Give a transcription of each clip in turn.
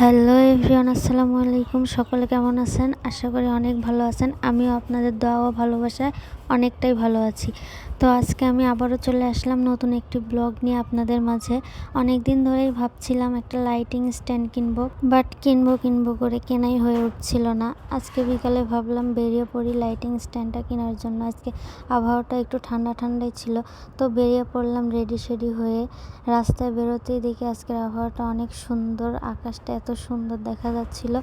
Hello everyone, আসসালামু আলাইকুম। সকলে কেমন আছেন? আশা করি অনেক ভালো আছেন। আমিও আপনাদের দোয়া ও ভালোবাসায় অনেকটাই ভালো আছি। তো আজকে আমি আবারও চলে আসলাম নতুন একটি ব্লগ নিয়ে আপনাদের মাঝে। অনেক দিন ধরেই ভাবছিলাম একটা লাইটিং স্ট্যান্ড কিনবো, বাট কিনবো কিনবো করে কেনাই হয়ে উঠছিল না। আজকে বিকালে ভাবলাম বেরিয়ে পড়ি লাইটিং স্ট্যান্ডটা কেনার জন্য। আজকে আবহাওয়াটা একটু ঠান্ডা ঠান্ডাই ছিল, তো বেরিয়ে পড়লাম রেডি শেডি হয়ে। রাস্তায় বেরোতেই দেখি আজকের আবহাওয়াটা অনেক সুন্দর, আকাশটা এত সুন্দর দেখা যাচ্ছিল।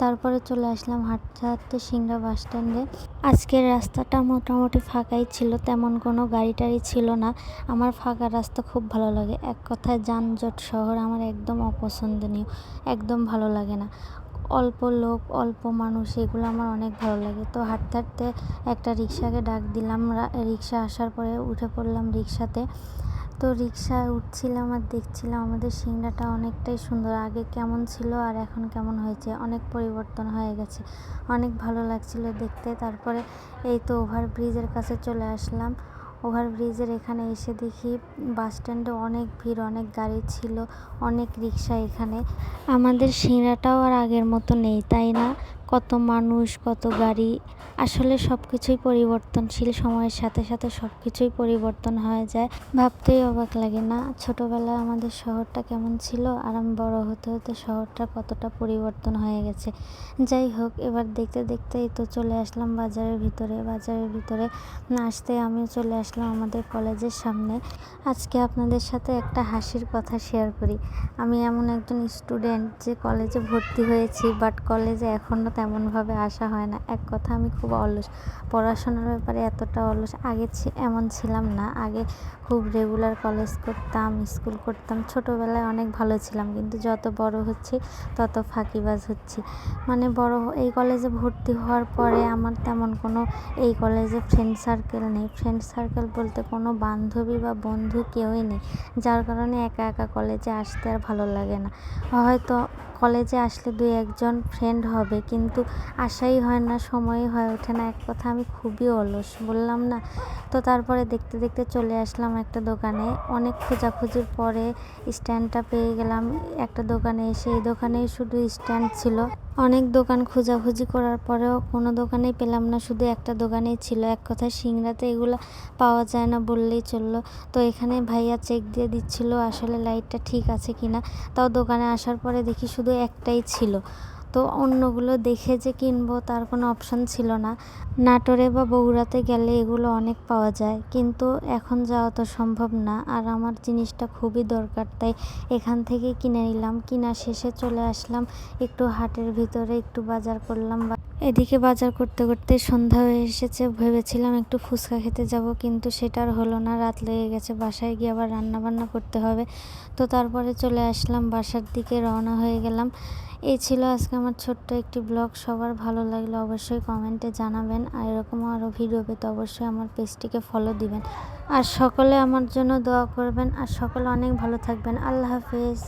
তারপরে চলে আসলাম হাঁটতে হাঁটতে সিংড়া বাস স্ট্যান্ডে। আজকের রাস্তাটা মোটামুটি ফাঁকাই ছিল, তেমন কোনো গাড়ি টাড়ি ছিল না। আমার ফাঁকা রাস্তা খুব ভালো লাগে। এক কথায় যানজট শহর আমার একদম অপছন্দনীয়, একদম ভালো লাগে না। অল্প লোক, অল্প মানুষ, এগুলো আমার অনেক ভালো লাগে। তো হাঁটতে হাঁটতে একটা রিক্সাকে ডাক দিলাম। রিক্সা আসার পরে উঠে পড়লাম রিক্সাতে। তো রিক্সায় উঠছিলাম আর দেখছিলাম আমাদের সিংড়াটা অনেকটাই সুন্দর। আগে কেমন ছিল আর এখন কেমন হয়েছে? অনেক পরিবর্তন হয়ে গেছে। অনেক ভালো লাগছিল দেখতে। তারপরে এই তো ওভার ব্রিজের কাছে চলে আসলাম। ওভার ব্রিজের এখানে এসে দেখি বাস স্ট্যান্ডে অনেক ভিড়, অনেক গাড়ি ছিল, অনেক রিক্সা এখানে। আমাদের সিংড়াটাও আর আগের মতো নেই, তাই না? কত মানুষ, কত গাড়ি। আসলে সব কিছুই পরিবর্তনশীল, সময়ের সাথে সাথে সব কিছুই পরিবর্তন হয়ে যায়। ভাবতেই অবাক লাগে না, ছোটোবেলায় আমাদের শহরটা কেমন ছিল আর আমি বড় হতে হতে শহরটা কতটা পরিবর্তন হয়ে গেছে। যাই হোক, এবার দেখতে দেখতেই তো চলে আসলাম বাজারের ভিতরে বাজারের ভিতরে আসতে আমিও চলে আসলাম আমাদের কলেজের সামনে। আজকে আপনাদের সাথে একটা হাসির কথা শেয়ার করি। আমি এমন একজন স্টুডেন্ট যে কলেজে ভর্তি হয়েছি বাট কলেজে এখনও তেমনভাবে আসা হয় না। এক কথা, আমি খুব অলস। পড়াশোনার ব্যাপারে এতটা অলস, আগে এমন ছিলাম না। আগে খুব রেগুলার কলেজ করতাম স্কুল করতাম। ছোটোবেলায় অনেক ভালো ছিলাম, কিন্তু যত বড় হচ্ছি, তত ফাঁকিবাজ হচ্ছি। মানে বড় এই কলেজে ভর্তি হওয়ার পরে আমার তেমন কোনো, এই কলেজে ফ্রেন্ড সার্কেল নেই। ফ্রেন্ড সার্কেল বলতে কোনো বান্ধবী বা বন্ধু কেউই নেই। যার কারণে একা একা কলেজে আসতে আর ভালো লাগে না। হয়তো কলেজে আসলে দুই একজন ফ্রেন্ড হবে, কিন্তু আশাই হয় না, সময়ই হয়ে ওঠে না। এক কথা, আমি খুবই অলস, বললাম না। তো তারপরে দেখতে দেখতে চলে আসলাম একটা দোকানে। অনেক খোঁজাখুঁজির পরে স্ট্যান্ডটা পেয়ে গেলাম। একটা দোকানে এসে, এই দোকানেই শুধু স্ট্যান্ড ছিল। অনেক দোকান খোঁজাখুঁজি করার পরেও কোনো দোকানেই পেলাম না, শুধু একটা দোকানেই ছিল। এক কথায় সিংড়াতে এগুলো পাওয়া যায় না বললেই চলল। তো এখানে ভাইয়া চেক দিয়ে দিচ্ছিল আসলে লাইটটা ঠিক আছে কিনা। তাও দোকানে আসার পরে দেখি শুধু একটাই ছিল। তো অন্যগুলো দেখে যে কিনবো তার কোনো অপশান ছিল না। নাটোরে বা বগুড়াতে গেলে এগুলো অনেক পাওয়া যায়, কিন্তু এখন যাওয়া তো সম্ভব না। আর আমার জিনিসটা খুবই দরকার, তাই এখান থেকে কিনে নিলাম। কিনা শেষে চলে আসলাম, একটু হাটের ভিতরে একটু বাজার করলাম এদিকে বাজার করতে করতে সন্ধ্যা হয়ে এসেছে। ভেবেছিলাম একটু ফুচকা খেতে যাব, কিন্তু সেটার হলো না। রাত লেগে গেছে, বাসায় গিয়ে আবার রান্না বান্না করতে হবে। তো তারপরে চলে আসলাম, বাসার দিকে রওনা হয়ে গেলাম। এই ছিল আজকে আমার ছোট্ট একটি ব্লগ। সবার ভালো লাগলে অবশ্যই কমেন্টে জানাবেন, আর এরকম আরও ভিডিও পেতে অবশ্যই আমার পেজটিকে ফলো দিবেন। আর সকলে আমার জন্য দোয়া করবেন, আর সকলে অনেক ভালো থাকবেন। আল্লাহ হাফেজ।